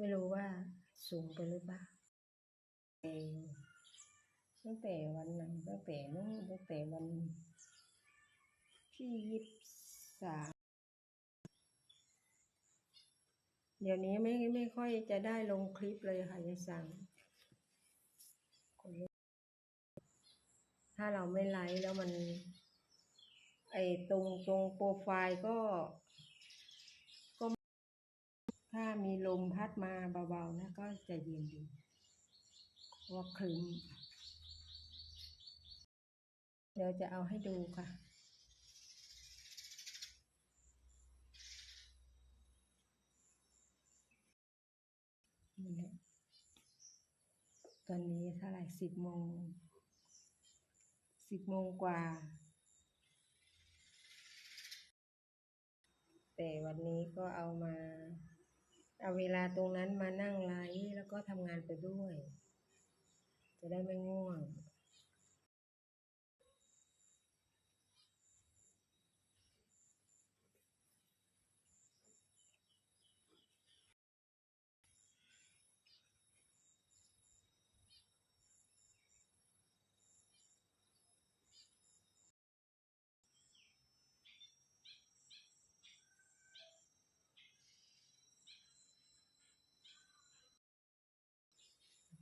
ไม่รู้ว่าสูงไปหรือเปล่าเองตั้งแต่วันไหนตั้งแต่นู้นตั้งแต่วันที่ยี่สิบสามเดี๋ยวนี้ไม่ไม่ค่อยจะได้ลงคลิปเลยค่ะยายสังถ้าเราไม่ไลฟ์แล้วมัน ไอตรงตรงโปรไฟล์ก็ ถ้ามีลมพัดมาเบาๆนะก็จะเย็นดีเพราะว่าคลึ้มเดี๋ยวจะเอาให้ดูค่ะนี่แหละตอนนี้เท่าไหร่สิบโมงสิบโมงกว่า แต่วันนี้ก็เอามา เอาเวลาตรงนั้นมานั่งไลฟ์แล้วก็ทำงานไปด้วย จะได้ไม่ง่วง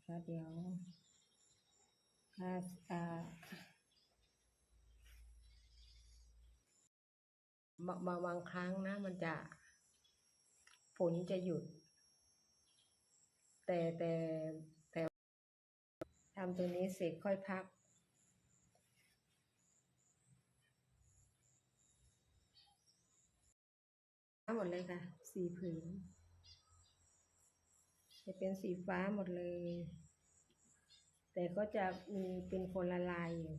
ก็เดี๋ยวถ้าอ่าบางบางบางครั้งนะ มันจะฝนจะหยุด แต่แต่แต่ทำตัวนี้เสร็จค่อยพักหมดเลยค่ะสีผืน จะเป็นสีฟ้าหมดเลย แต่ก็จะมีเป็นคนละลายอยู่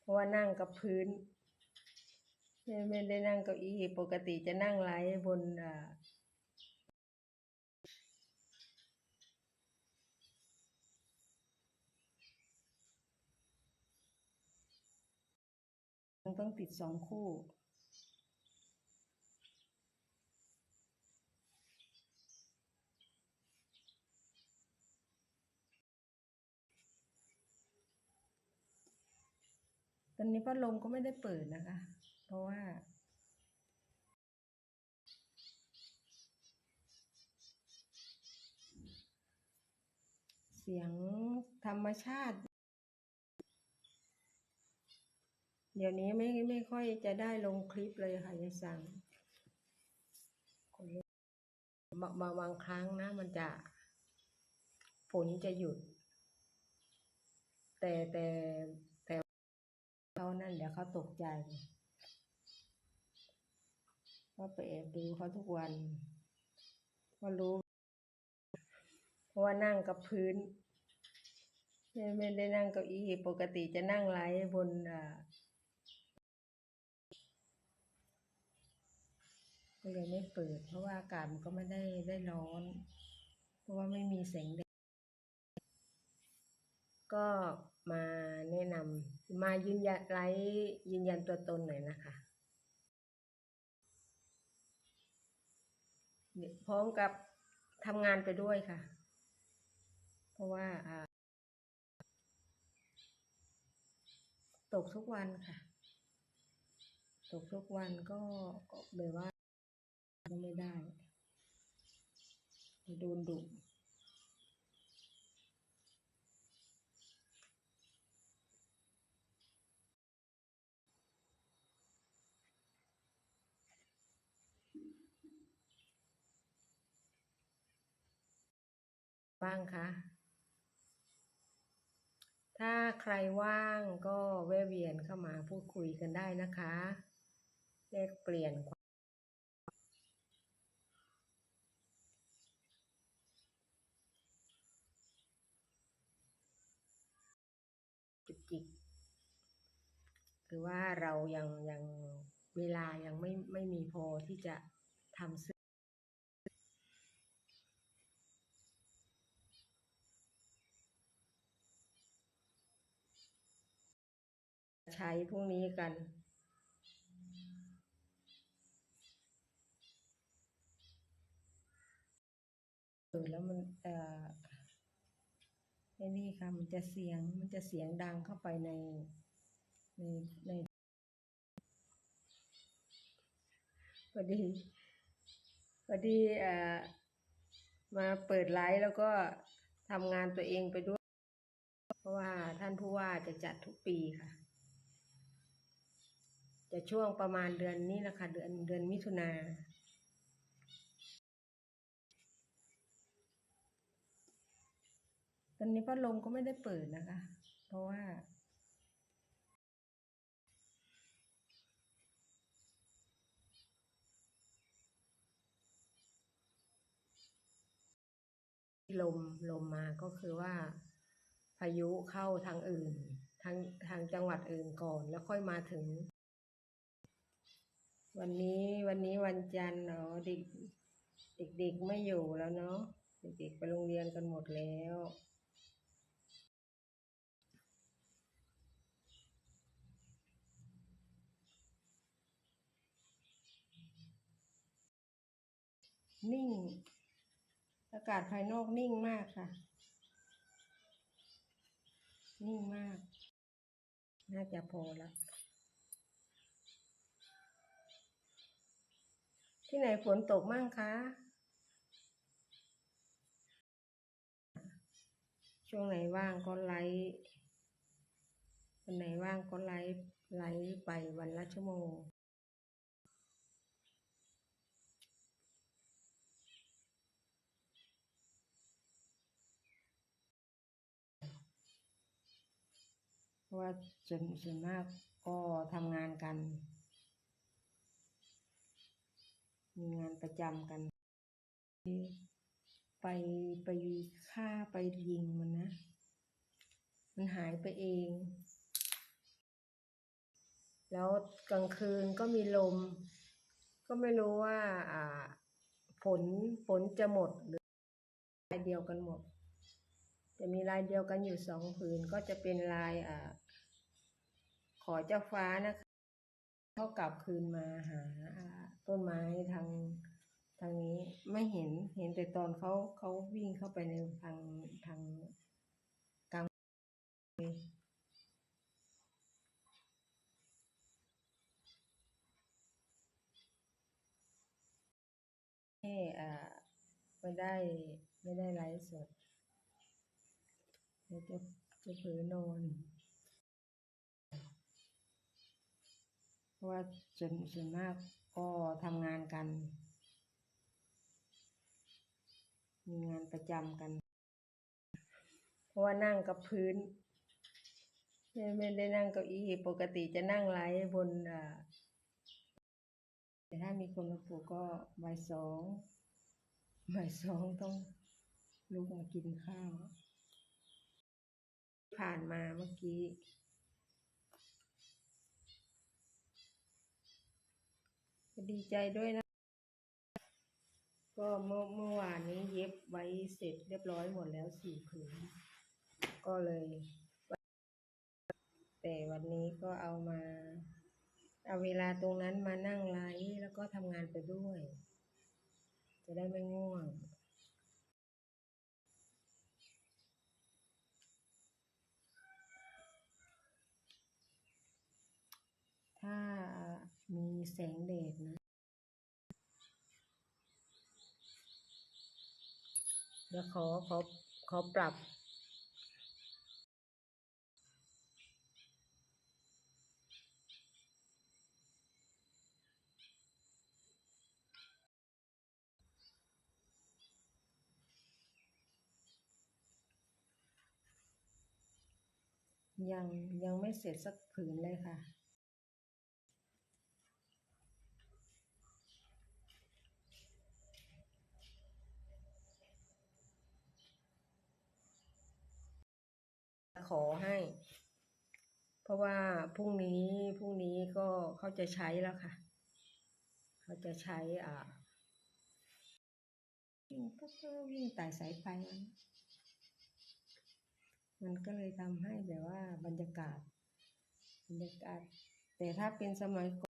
เพราะว่านั่งกับพื้น ไม่ได้นั่งเก้าอี้ปกติจะนั่งไลฟ์บนอ่า ต้องติดสองคู่ ตอนนี้พัดลมก็ไม่ได้เปิดนะคะ เพราะว่าเสียงธรรมชาติ เดี๋ยวนี้ไม่ไม่ค่อยจะได้ลงคลิปเลยค่ะยายสั่งบางบางบางครั้งนะ มันจะฝนจะหยุด แต่แต่แต่เขานั่นเดี๋ยวเขาตกใจก็ไปแอบดูเขาทุกวันก็รู้เพราะว่านั่งกับพื้น ไม่ไม่ได้นั่งเก้าอี้ปกติจะนั่งไลฟ์บนอ่า ก็เลยไม่เปิด เพราะว่าอากาศมันก็ไม่ได้ได้ร้อน เพราะว่าไม่มีแสงแดดก็มาแนะนำมายืนยันไลฟ์ยืนยันตัวตนหน่อยนะคะ พร้อมกับทำงานไปด้วยค่ะ เพราะว่าอ่าตกทุกวันค่ะ ตกทุกวันก็ก็แบบว่า ก็ไม่ได้โดนดุบ้างคะถ้าใครว่างก็แวะเวียนเข้ามาพูดคุยกันได้นะคะแลกเปลี่ยนความ จุกจิก คือว่าเรายังยังเวลายังไม่ไม่มีพอที่จะทำซื้อใช้พรุ่งนี้กันแล้วมันเอ่อ อ้นี่ค่ะ มันจะเสียง มันจะเสียงดังเข้าไปใน ในในพอดีพอดีเอ่อมาเปิดไลฟ์แล้วก็ทำงานตัวเองไปด้วย เพราะว่าท่านผู้ว่าจะจัดทุกปีค่ะ จะช่วงประมาณเดือนนี้แหละคะเดือนเดือนมิถุนา อนนี้พัดลมก็ไม่ได้เปิดนะคะ เพราะว่า ลมลมมาก็คือว่า พายุเข้าทางอื่น ทางทางจังหวัดอื่นก่อนแล้วค่อยมาถึง วันนี้วันนี้วันจันทร์เนาะเด็กเด็กๆไม่อยู่แล้วเนาะเด็กๆไปโรงเรียนกันหมดแล้ว นิ่ง อากาศภายนอกนิ่งมากค่ะ นิ่งมาก น่าจะพอและที่ไหนฝนตกมั่งคะช่วงไหนว่างก็ไลฟ์วันไหนว่างก็ไลฟ์ไลฟ์ไปวันละชั่วโมง ราะว่าส่วนส่วนมากก็ทำงานกัน มีงานประจำกัน ไปไปฆ่าไปยิงมันนะ มันหายไปเอง แล้วกลางคืนก็มีลม ก็ไม่รู้ว่าอ่าฝนฝนจะหมดหรือลายเดียวกันหมด จะมีลายเดียวกันอยู่สองผืนก็จะเป็นลายอ่า ขอเจ้าฟ้านะคะ เขากลับคืนมาหาต้นไม้ทางทางนี้ไม่เห็นเห็นแต่ตอนเขาเขาวิ่งเข้าไปในทางทางกลางให้อ่าไม่ได้ไม่ได้ไลฟ์สดเดี๋ยวจะจะเผลอนอน ราะว่าส่วนส่วนมากก็ทำงานกัน มีงานประจำกัน เพราะว่านั่งกับพื้น ไม่ไม่ได้นั่งเก้าอี้ปกติจะนั่งไลฟ์บนอ่าแต่ถ้ามีคนมาปลูกก็บ่ายสองบ่ายสองต้องลุกมากินข้าว ผ่านมาเมื่อกี้ ดีใจด้วยนะ ก็เมื่อเมื่อวานนี้เย็บไว้เสร็จเรียบร้อยหมดแล้วสี่ผืน ก็เลย แต่วันนี้ก็เอามา เอาเวลาตรงนั้นมานั่งไลฟ์แล้วก็ทำงานไปด้วย จะได้ไม่ง่วง ถ้ามีแสงแดดนะ เดี๋ยวขอขอขอปรับยังยังไม่เสร็จสักผืนเลยค่ะ ขอให้ เพราะว่าพรุ่งนี้พรุ่งนี้ก็เขาจะใช้แล้วค่ะ เขาจะใช้อ่าวิ่งก็วิ่งไต่สายไฟมันมันก็เลยทำให้แบบว่าบรรยากาศบรรยากาศ แต่ถ้าเป็นสมัยก่อน